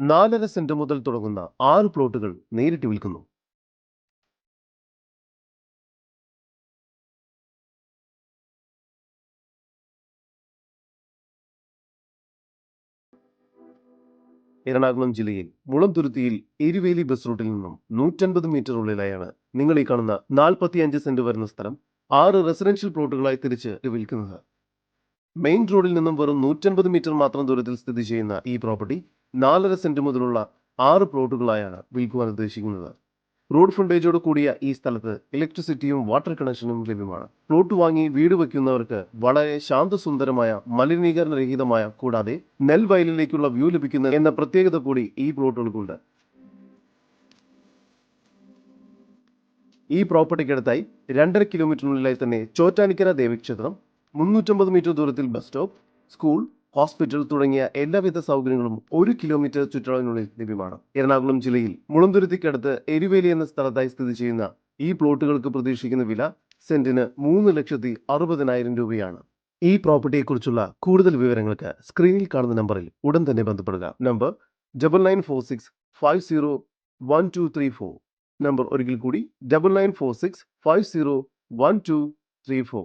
നാലര സെന്റ് മുതൽ തുടങ്ങുന്ന ആറ് പ്ലോട്ടുകൾ നേരിട്ട് വിൽക്കുന്നു. എറണാകുളം ജില്ലയിൽ മുളംതുരുത്തിയിൽ എരുവേലി ബസ് റൂട്ടിൽ നിന്നും നൂറ്റൻപത് മീറ്റർ ഉള്ളിലായാണ് നിങ്ങൾ ഈ കാണുന്ന നാൽപ്പത്തിയഞ്ച് സെന്റ് വരുന്ന സ്ഥലം ആറ് റെസിഡൻഷ്യൽ പ്ലോട്ടുകളായി തിരിച്ച് വിൽക്കുന്നത്. മെയിൻ റോഡിൽ നിന്നും വെറും നൂറ്റൻപത് മീറ്റർ മാത്രം ദൂരത്തിൽ സ്ഥിതി ചെയ്യുന്ന ഈ പ്രോപ്പർട്ടി നാലര സെന്റ് മുതലുള്ള ആറ് പ്ലോട്ടുകളായാണ് വിൽക്കുവാൻ ഉദ്ദേശിക്കുന്നത്. റോഡ് ഫ്രണ്ടേജോട് കൂടിയ ഈ സ്ഥലത്ത് ഇലക്ട്രിസിറ്റിയും വാട്ടർ കണക്ഷനും ലഭ്യമാണ്. പ്ലോട്ട് വാങ്ങി വീട് വയ്ക്കുന്നവർക്ക് വളരെ ശാന്തസുന്ദരമായ മലിനീകരണരഹിതമായ കൂടാതെ നെൽവയലിലേക്കുള്ള വ്യൂ ലഭിക്കുന്ന എന്ന പ്രത്യേകത കൂടി ഈ പ്ലോട്ടുകൾക്കുണ്ട്. ഈ പ്രോപ്പർട്ടിക്കടുത്തായി രണ്ടര കിലോമീറ്ററിനുള്ളിലായി തന്നെ ചോറ്റാനിക്കര ദേവിക്ഷേത്രം മുന്നൂറ്റമ്പത് മീറ്റർ ദൂരത്തിൽ ബസ് സ്റ്റോപ്പ് സ്കൂൾ ഹോസ്പിറ്റൽ തുടങ്ങിയ എല്ലാവിധ സൗകര്യങ്ങളും ഒരു കിലോമീറ്റർ ചുറ്റളവിനുള്ളിൽ ലഭ്യമാണ്. എറണാകുളം ജില്ലയിൽ മുളന്തുരുത്തിക്കടുത്ത് എരുവേലി എന്ന സ്ഥലത്തായി സ്ഥിതി ചെയ്യുന്ന ഈ പ്ലോട്ടുകൾക്ക് പ്രതീക്ഷിക്കുന്ന വില സെന്റിന് മൂന്ന് ലക്ഷത്തി അറുപതിനായിരം രൂപയാണ്. ഈ പ്രോപ്പർട്ടിയെക്കുറിച്ചുള്ള കൂടുതൽ വിവരങ്ങൾക്ക് സ്ക്രീനിൽ കാണുന്ന നമ്പറിൽ ഉടൻ തന്നെ ബന്ധപ്പെടുക. Number double nine four six five zero one two three four number ഒരിക്കൽ കൂടി double nine four six five zero one two three four